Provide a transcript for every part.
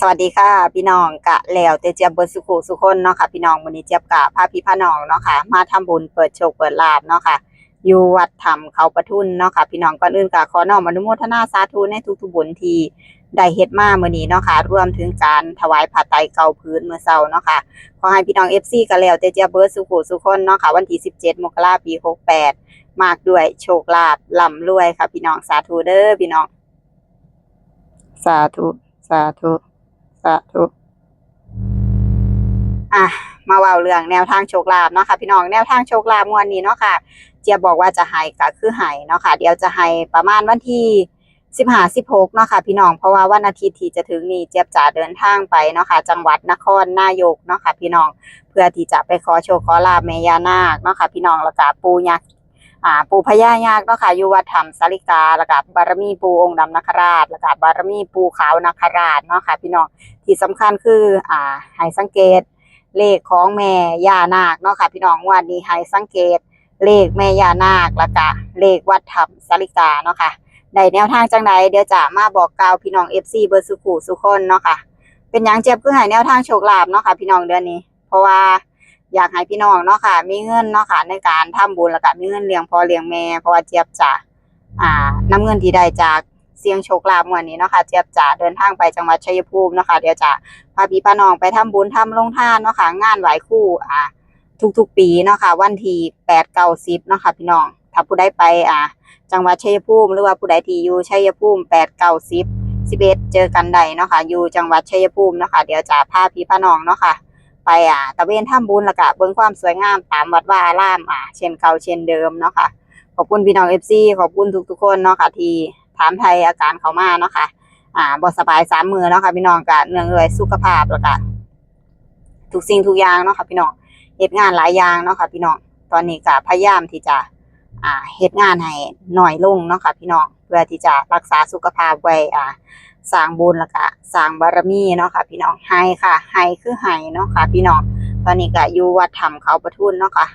สวัสดีค่ะ พี่น้องกะแล้วแต่เจียบเบิร์สุขุสุคนเนาะค่ะพี่น้องวันนี้เจี๊ยบกะพาพี่พาน้องเนาะค่ะมาทำบุญเปิดโชคเปิดลาบเนาะค่ะอยู่วัดธรรมเขาประทุนเนาะค่ะพี่น้องก่อนอื่นกะขอน้อมอนุโมทนาสาธุในทุกๆบุญทีได้เฮ็ดมาเมื้อนี้เนาะค่ะรวมถึงการถวายผ้าไตรเก่าพื้นเมื่อเช้าเนาะค่ะขอให้พี่น้อง FC กะแล้วแต่เจียบเบิร์สุขุสุคนเนาะค่ะวันที่17มกราคมปี68มากด้วยโชคลาภร่ำรวยค่ะ พี่น้องสาธุเด้อพี่น้อง สาธุสาธุ สาธุอะมาว่าเรื่องแนวทางโชคลาภเนาะค่ะพี่น้องแนวทางโชคลาภงวดนี้เนาะค่ะ เจียบบอกว่าจะให้ก็คือให้เนาะค่ะ เดี๋ยวจะให้ประมาณวันที่สิบห้าสิบหกเนาะค่ะพี่น้องเพราะว่าวันอาทิตย์ที่จะถึงนี้เจี๊ยบจะเดินทางไปเนาะค่ะจังหวัดนครนายกเนาะค่ะพี่น้องเพื่อที่จะไปขอโชคขอลาภแม่ย่านาคเนาะค่ะพี่น้องแล้วก็ปูยักษ์ อ่าปู่พญายากเนาะค่ะอยู่วัดธรรมสาริกาแล้วก็บารมีปู่องค์ดำนคราชแล้วก็บารมีปู่ขาวนคราชเนาะค่ะพี่น้องที่สำคัญคืออ่าให้สังเกตเลขของแม่ย่านาคเนาะค่ะพี่น้องวันนี้ให้สังเกตเลขแม่ย่านาคแล้วก็เลขวัดธรรมสาริกาเนาะค่ะได้แนวทางจังใดเดี๋ยวจะมาบอกกล่าวพี่น้อง FC เบอร์สุขุสุคนเนาะค่ะเป็นหยังเจ็บคือให้แนวทางโชคลาภเนาะค่ะพี่น้องเดือนนี้ เพราะว่า อยากให้พี่น้องเนาะค่ะ มีเงินเนาะค่ะ ในการทำบุญแล้วก็มีเงินเลี้ยงพ่อเลี้ยงแม่เพราะว่าเจี๊ยบจะอ่านำเงินที่ได้จากเสียงโชคลาภวันนี้เนาะค่ะเจี๊ยบจะเดินทางไปจังหวัดชัยภูมิเนาะค่ะเดี๋ยวจะพาพี่พาน้องไปทำบุญทำลงทานเนาะค่ะงานไหว้ครู่อ่าทุกๆปีเนาะค่ะวันที่แปดเก้าสิบเนาะค่ะพี่น้องถ้าผู้ใดไปอ่าจังหวัดชัยภูมิหรือว่าผู้ใดที่อยู่ชัยภูมิแปดเก้าสิบสิบเอ็ดเจอกันใดเนาะค่ะอยู่จังหวัดชัยภูมิเนาะค่ะเดี๋ยวจะพาพี่พาน้องเนาะค่ะ ไปอ่าตะเวนทำบุญแล้วก็เบิ่งความสวยงามตามวัดว่าอารามอ่าเช่นเก่าเช่นเดิมเนาะค่ะขอบคุณพี่น้องเอฟซีขอบคุณทุกๆคนเนาะค่ะที่ถามไทยอาการเขามาเนาะค่ะอ่าบ่สบายสามมือเนาะค่ะพี่น้องกะเนื่องด้วยสุขภาพแล้วก็ทุกสิ่งทุกอย่างเนาะค่ะพี่น้องเฮ็ดงานหลายอย่างเนาะค่ะพี่น้องตอนนี้ก็พยายามที่จะอ่าเฮ็ดงานให้หน่อยลงเนาะค่ะพี่น้องเพื่อที่จะรักษาสุขภาพไว้อ่า สร้างบุญแล้วก็สร้างบารมีเนาะค่ะ พี่น้องให้ค่ะให้คือให้เนาะค่ะ พี่น้องตอนนี้ก็อยู่วัดถ้ำเขาประทุนเนาะค่ะ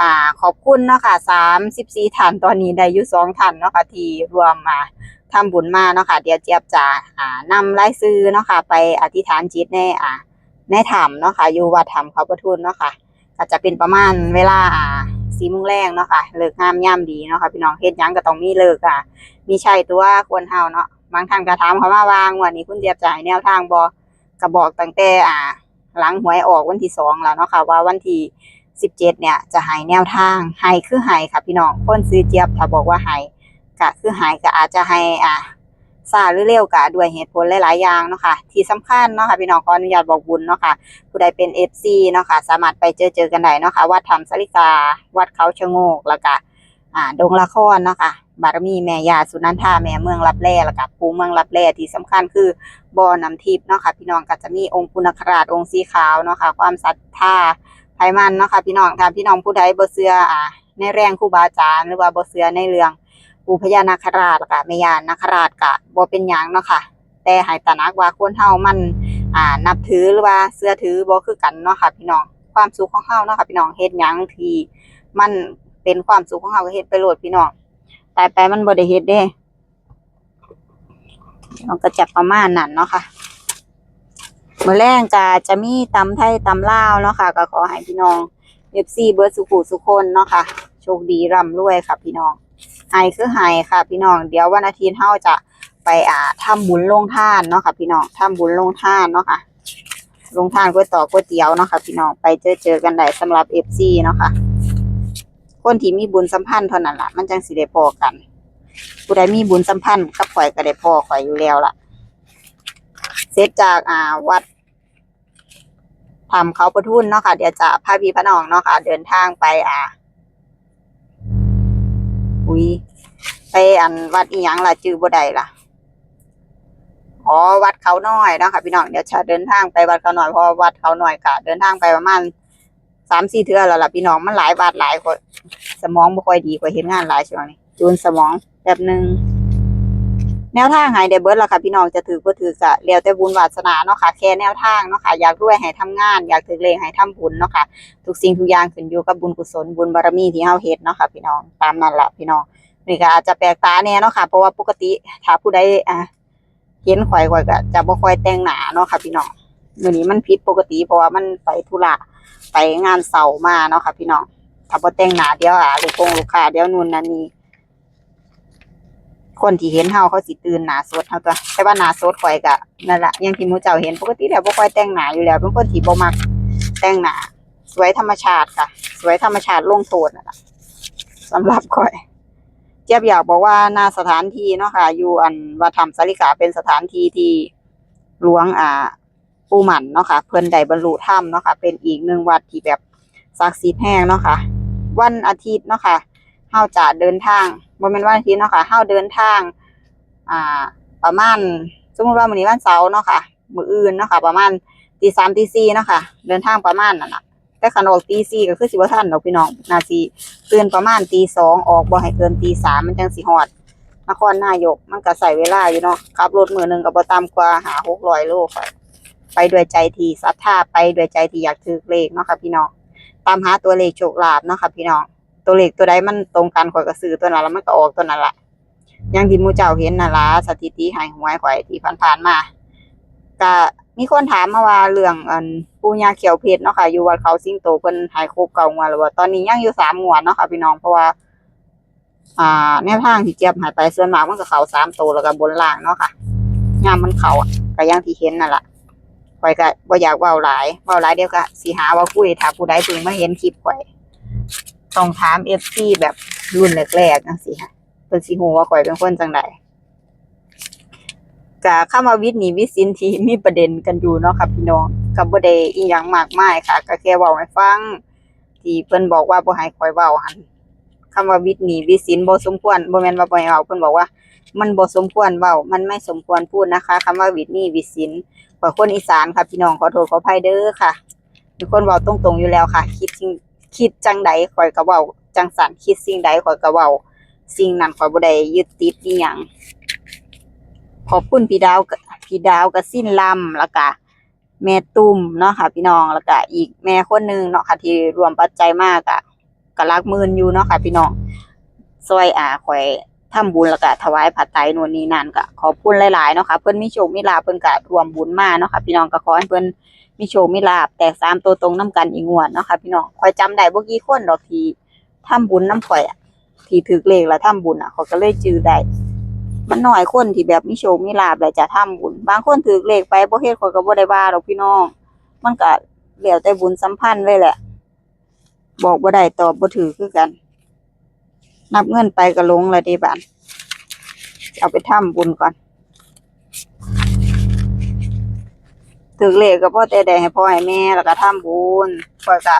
อ่าขอบคุณเนาะค่ะสามสิบสี่ท่านตอนนี้ได้อยู่สองท่านเนาะค่ะที่รวมมาทำบุญมาเนาะค่ะ เดี๋ยวเจี๊ยบจะอ่านำรายซื้อเนาะค่ะ ไปอธิษฐานจิตในอ่าในถ้ำเนาะค่ะอยู่วัดถ้ำเขาประทุนเนาะค่ะก็จะเป็นประมาณเวลาอ่าสี่โมงแรงเนาะค่ะเลิกงามย่ำดีเนาะค่ะพี่น้องเฮ็ดยังก็ต้องมีเลิกอะมีใช่ตัวควรเฮาเนาะ บางท่านก็ถามเขามาว่าวันนี้คุณเจี๊ยบจะให้แนวทางบ่ก็บอกตั้งแต่อ่า หลังหวยออกวันที่สองแล้วเนาะค่ะว่าวันที่สิบเจ็ดเนี่ยจะให้แนวทางให้คือให้ค่ะพี่น้องคนซื้อเจี๊ยบถ้าบอกว่าให้ก็คือหายก็อาจจะให้อ่าซาหรือเร็วก็ด้วยเหตุผลหลาย ๆ อย่างเนาะค่ะ ที่สำคัญเนาะค่ะพี่น้องขออนุญาตบอกบุญเนาะค่ะผู้ใดเป็น FC เนาะค่ะสามารถไปเจอเจอกันได้เนาะค่ะวัดธรรมสริกา วัดเขาชะโงกแล้วก็อ่าดงละครเนาะค่ะ บารมีแม่ยาสุนันทาแม่เมืองรับแร่แล้วก็ปูเมืองรับแร่ที่สำคัญคือบ่อน้ำทิพย์เนาะค่ะพี่น้องก็จะมีองค์ปุณคราชองค์สีขาวเนาะค่ะความศรัทธาไผมันเนาะค่ะพี่น้องค่ะพี่น้องผู้ใดบ่เชื่ออ่าในแรงครูบาอาจารย์หรือว่าบ่เชื่อในเรื่องปู่พญานาคราชแล้วก็แม่ยานาคราชก็บ่เป็นหยังเนาะค่ะแต่ให้ตระหนักว่าคนเฮามันอ่านับถือหรือว่าเชื่อถือบ่คือกันเนาะค่ะพี่น้องความสุขของเฮาเนาะค่ะพี่น้องเฮ็ดหยังที่มันเป็นความสุขของเฮาก็เฮ็ดไปโลดพี่น้อง ตายไปมันบ่ได้เฮ็ดเด้เราก็จับประมาณนั้นเนาะค่ะมื้อแรงก็จะมีตำไทยตำลาวเนาะค่ะ ก็ขอให้พี่น้อง FC เบิร์ดสุขุสุคนเนาะค่ะ โชคดีร่ำรวยค่ะพี่น้องไฮคือไฮค่ะ พี่น้อง เดี๋ยววันอาทิตย์เฮาจะไปอ่าทำบุญลงท่านเนาะค่ะ พี่น้องทำบุญลงท่านเนาะค่ะ ลงท่านก๋วยต่อก๋วยเตี๋ยวเนาะค่ะ พี่น้องไปเจอเจอกันได้สำหรับ FC เนาะค่ะ คนที่มีบุญสัมพันธ์เท่านั้นล่ะ มันจังสิได้พอกันผู้ใดมีบุญสัมพันธ์กับข่อยก็ได้พอข่อยอยู่แล้วล่ะ เสร็จจากอ่าวัดทำเขาประทุนเนาะค่ะ เดี๋ยวจะพาพี่พาน้องเนาะค่ะ เดินทางไปอ่าอุ้ยไปอันวัดอีหยังล่ะจื้อบ่ได้ล่ะอ๋อวัดเขาน้อยเนาะค่ะพี่น้องเดี๋ยวจะเดินทางไปวัดเขาน้อยเพราะวัดเขาน้อยก็เดินทางไปประมาณ สามสี่เทือแล้วล่ะพี่น้องมันหลายวัดหลายคนสมองบ่ค่อยดีกว่าเห็นงานหลายช่วงนี้จูนสมองแบบหนึงแนวทางให้ได้เบิดล่ะค่ะพี่น้องจะถือบ่ถือก็แล้วแต่บุญวาสนาเนาะค่ะแค่แนวทางเนาะค่ะอยากรวยให้ทำงาน อยากถือเลขให้ทำบุญเนาะค่ะทุกสิ่งทุกอย่างขึ้นอยู่กับบุญกุศลบุญบารมีที่เฮาเฮ็ดเนาะค่ะพี่น้องตามนั้นล่ะพี่น้องนี่ก็อาจจะแปลกตาแน่เนาะค่ะเพราะว่าปกติถ้าผู้ใดอ่าเห็นข่อยข่อยก็จะบ่ค่อยแต่งหนาเนาะค่ะพี่น้องมื้อนี้มันผิดปกติเพราะว่ามันไปธุระ ไปงานเสาร์มาเนาะค่ะพี่น้องถ้าบ่แต่งหน้าเดี๋ยวอะลูกคงลูกค้าเดี๋ยวนู่นนั่นนี่คนที่เห็นเฮาเขาสิตื่นหน้าสดเฮาตัวแต่ว่าหน้าสดข่อยก็นั่นแหละย่างที่มูเจ้าเห็นปกติแล้วบ่ค่อยแต่งหน้าอยู่แล้วเป็นคนที่บ่มักแต่งหน้าสวยธรรมชาติค่ะ สวยธรรมชาติลงโทษนั่นล่ะสำหรับข่อย เจี๊ยบอยากบอกว่าหน้าสถานที่เนาะค่ะ อยู่อันวัดธรรมสาริกาเป็นสถานที่ที่หลวงอ่า ปูหมันเนาะค่ะเพิ่นได้บรรลุธรรมเนาะค่ะเป็นอีกหนึ่งวัดที่แบบศักดิ์สิทธิ์แห้งเนาะค่ะวันอาทิตย์เนาะค่ะเฮาจะเดินทางบ่แม่นวันอาทิตย์เนาะค่ะเฮาเดินทาง อ่า ประมาณสมมติว่ามื้อนี้วันเสาร์เนาะค่ะมื้ออื่นเนาะค่ะประมาณตีสามตีสี่เนาะค่ะเดินทางประมาณนั่นน่ะแต่คันออกตีสี่ก็คือสิบ่ทันดอกพี่น้องน่าสิตื่นประมาณตีสองออกบ่ให้เกินตีสามมันจังสิฮอดนครนายกมันก็ใส่เวลาอยู่เนาะขับรถมือหนึ่งก็บ่ต่ำกว่าหา600โลค่ะ ไปด้วยใจที่ศรัทธาไปด้วยใจที่อยากถือเลขเนาะค่ะพี่น้องตามหาตัวเลขโชคลาภเนาะค่ะพี่น้องตัวเลขตัวใดมันตรงกันข่อยก็ซื้อตัวนั้นแล้วมันก็ออกตัวนั้นละอย่างที่มูเจ้าเห็นน่ะล่ะสถิติหายหวยข่อยที่ผ่านๆมาก็มีคนถามมาว่าเรื่องอันปู่ย่าเขียวเพชรเนาะค่ะอยู่วัดเขาสิงโตเพิ่นหายโคกเก่างวดแล้วว่าตอนนี้ยังอยู่สามงวดเนาะค่ะพี่น้องเพราะว่า อ่าแนวทางที่เจี๊ยบหายไปส่วนมากมันก็เขาสามโตแล้วก็บนล่างเนาะค่ะยามมันเขาอะก็อย่างที่เห็นนั่นแหละ ข่อยก็บ่อยากเว้าหลายเว้าหลายเดี๋ยวก็สิหาว่าคุยถ้าผู้ใดเพิ่งมาเห็นคลิปข่อยต้องถาม FC แบบรุ่นแรกๆจังซี่ค่ะเพิ่นสิฮู้ว่าข่อยเป็นคนจังไดก็คำว่าวิทย์นี่วิสินทีมีประเด็นกันอยู่เนาะค่ะพี่น้องก็บ่ได้อีหยังมากมายค่ะ ก็แค่เว้าให้ฟัง ที่เพิ่นบอกว่าบ่ให้ข่อยเว้าหั่น คำว่าวิทย์หนีวิสินบ่สมควรบ่แม่นว่าบ่ให้เว้าเพิ่นบอกว่า มันบ่สมควรเว้ามันไม่สมควรพูดนะคะคำว่าวิทย์นี่วิสินกว่าคนอีสานค่ะพี่น้องขอโทษขออภัยเด้อค่ะเป็นคนเว้าตรงๆอยู่แล้วค่ะ คิดสิ่งคิดจังใดข่อยก็เว้าจังสันคิดสิ่งใดข่อยก็เว้าสิ่งนั้นข่อยบ่ได้ยึดติดอีหยังขอบคุณพี่ดาวพี่ดาวกับสิ้นลำแล้วก็แม่ตุ้มเนาะค่ะ พี่น้องแล้วก็อีกแม่คนหนึ่งเนาะค่ะที่รวมปัจจัยมากอะ ก็รักมื่นอยู่เนาะค่ะ พี่น้องซอยอ่าข่อยทำบุญแล้วก็ถวายผัดไตนวลนี้นั่นก็ขอบคุณหลายๆเนาะค่ะเพิ่นมีโชคมีลาเพิ่นก็รวมบุญมาเนาะค่ะพี่น้องก็ขอให้เพิ่นมีโชคมีลาแตกสามตัวตรงนํกันอีกงวดเนาะค่ะพี่น้องข่อยจำได้บ่กี่คนดอกที่ทำบุญนํข่อยอะที่ถือเลขแล้วทำบุญอะเขาก็เลยจื้อได้มันหน้อยคนที่แบบมีโชคมีลาภแล้วจะทำบุญ บางคนถือเลขไปบ่เฮ็ดข่อยก็บ่ได้ว่าดอกพี่น้อง มันก็แล้วแต่บุญสัมพันธ์เลยแหละ บอกบ่ได้ตอบบ่ถือคือกัน นับเงินไปก็ลงล้วเดิบันเอาไปทำบุญก่อนถึกเลขก็พ่อแต่ได้ให้พ่อให้แม่แล้วก็ทำบุญข่อก็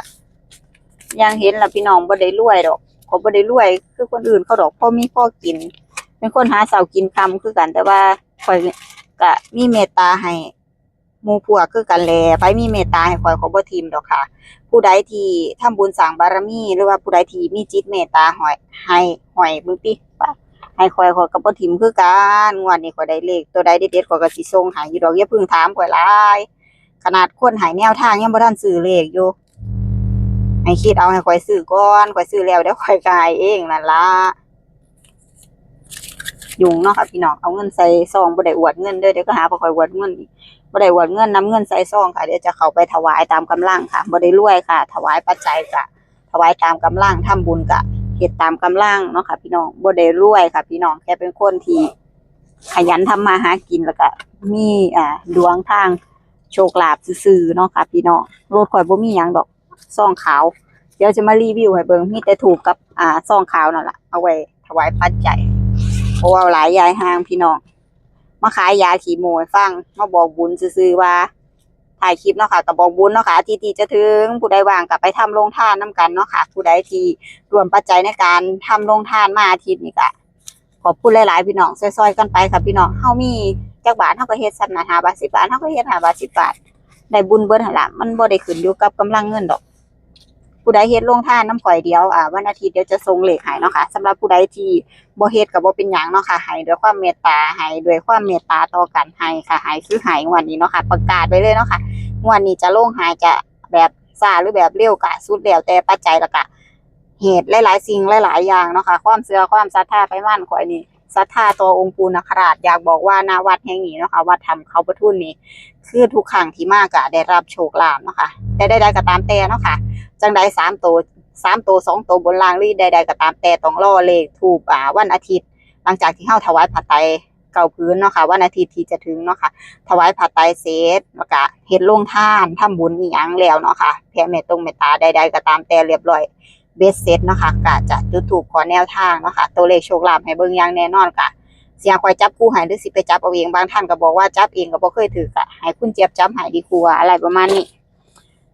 ยังเห็นล่ะพี่น้องบ่ได้รวยดอกเขาบ่ได้รวย คือคนอื่นเขาดอกพ่อมีพ่อกิน เป็นคนหาเสากินคำคือกันแต่ว่าข่อยก็มีเมตตาให้ มู่พวกคือกันแลไปมีเมตตาให้ข่อยขาบ่ทิมดอกค่ะ ผู้ใดที่ทำบุญสร้างบารมี หรือว่าผู้ใดที่มีจิตเมตตาหอยให้หอยเบิ่งติว่าให้ข่อยขอยก็บ่ทิมคือกันงวดนี้ขอยได้เลขตัวใดเด็ดๆข่อยก็สิส่งให้อยู่ดอกอย่าเพิ่งถามข่อยลายขนาดคนให้แนวทางยังบ่ทันซื้อเลขอยู่ให้คิดเอาให้ข่อยซื้อก่อนข่อยซื้อแล้วเดี๋ยวข่อยก็ให้เองนั่นละยุ่งเนาะค่ะพี่น้องเอาเงินใส่ซองบ่ได้อวดเงินเด้อเดี๋ยวก็หาว่าข่อยอวดเงินอีก บ่ได้หวดเงินน้ำเงินใส่ซองค่ะเดี๋ยวจะเข้าไปถวายตามกำลังค่ะบ่ได้รวยค่ะ ถวายปัจจัยกะถวายตามกำลังทำบุญกะเฮ็ดตามกำลังเนาะค่ะ พี่น้องบ่ได้รวยค่ะ พี่น้องแค่เป็นคนที่ขยันทำมาหากินแล้วก็มีอ่าดวงทางโชคลาภซื่อๆเนาะค่ะพี่น้องรถข่อยบ่มีหยังดอกซองขาว เดี๋ยวจะมารีวิวให้เบิ่งมีแต่ถูกกับอ่าซองขาวนั่นล่ะเอาไว้ถวายปัจจัยเพราะว่าหลายยายห้างพี่น้อง มาขายยาขี่โมให้ฟังมาบอกบุญซื่อๆว่าถ่ายคลิปเนาะค่ะกับบอกบุญเนาะค่ะอาที่ที่จะถึงผู้ใดว่างกับไปทำโรงทานน้กันเนาะค่ะ ผู้ใดที่รวมปัจจัยในการทำโรงทานมาอาทิตย์นี้ก็ขอบคุณหลายๆพี่น้องซอยๆกันไปค่ะพี่น้องเฮามีจักบาทเฮาก็เฮ็ดซ้ำนะ5บาท10บาทเฮาก็เฮ็ด5บาท10บาทได้บุญเบิดหละมันบ่ได้ขึ้นอยู่กับกำลังเงินดอก ผู้ใดเฮ็ดโรงท่านน้ำข่อยเดียวอ่าวันอาทิตย์เดี๋ยวจะส่งเหลขให้เนาะค่ะสำหรับผู้ใดที่บ่เฮ็ดก็บ่เป็นหยังเนาะค่ะให้ด้วยความเมตตาให้ด้วยความเมตตาต่อกันให้ค่ะให้คือห้งวดนี้เนาะค่ะ ประกาศไว้เลยเนาะค่ะวดนี้จะลงหายจะแบบซาหรือแบบเร็วก็สุดแล้วแต่ปัจจัยล้วก็เหตุหลายๆสิ่งหลายๆอย่างเนาะค่ะ ความเชื่อความศรัทธาไปมั่นข่อยนี่ ศรัทธาต่อองค์ปูนคราชอยากบอกว่าณวัดแห่งนี้เนาะค่ะวัดธรรมเขาประทุนนี้คือทุกครั้งที่มากอะได้รับโชคลาภเนาะค่ะแต่ใดๆก็ตามแต่เนาะค่ะจังใดสามตัวสามตัวสองตัวบนล่างหรือใดๆก็ตามแต่ต้องรอเลขถูกอ่าวันอาทิตย์ หลังจากที่เฮาถวายผัดไตเก่าพื้นเนาะค่ะวันอาทิตย์ที่จะถึงเนาะค่ะถวายผัดไตเสร็จแล้วก็เฮ็ดโรงท่านทำบุญอีหยังแล้วเนาะค่ะแผ่เมตตงเมตตาใดๆก็ตามแต่เรียบร้อย เบสเซ็ตเนาะค่ะก็จะจุดถูกขอแนวทางเนาะค่ะตัวเลขโชคลาภให้เบิ่งอย่างแน่นอนค่ะเสียงคอยจับคู่ให้หรือสิไปจับเอาเองบางท่านก็บอกว่าจับเองก็บ่เคยถือก็ให้คุณเจี๊ยบจับให้ดีกว่าอะไรประมาณนี้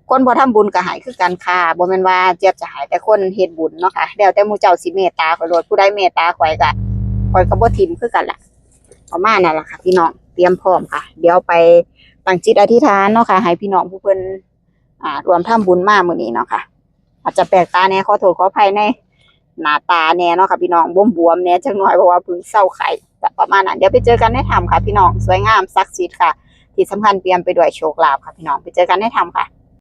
คนบ่ทำบุญก็หายคือกันค่ะบ่แม่นว่าเจี๊ยบจะหายแต่คนเฮ็ดบุญเนาะค่ะแล้วแต่มูเจ้าสิเมตตาขอยโลดผู้ใดเมตตาขอยก็ข่อยก็บ่ทิมคือกันล่ะประมาณนั่นแหละค่ะ พี่น้องเตรียมพร้อมค่ะ เดี๋ยวไปตั้งจิตอธิษฐานเนาะค่ะให้พี่น้องผู้เพิ่นอ่ารวมทำบุญมามื้อนี้เนาะค่ะ อาจจะแปลกตาแน่ขอโทษขออภัยในหน้าตาแน่เนาะค่ะพี่น้องบวมๆแน่จังหน่อยเพราะว่าพึ่งเศร้าไข่แต่ประมาณนั้นเดี๋ยวไปเจอกันในถ้ำค่ะพี่น้องสวยงามศักดิ์สิทธิ์ค่ะ ที่สำคัญเตรียมไปด้วยโชคลาภค่ะพี่น้องไปเจอกันในถ้ำค่ะ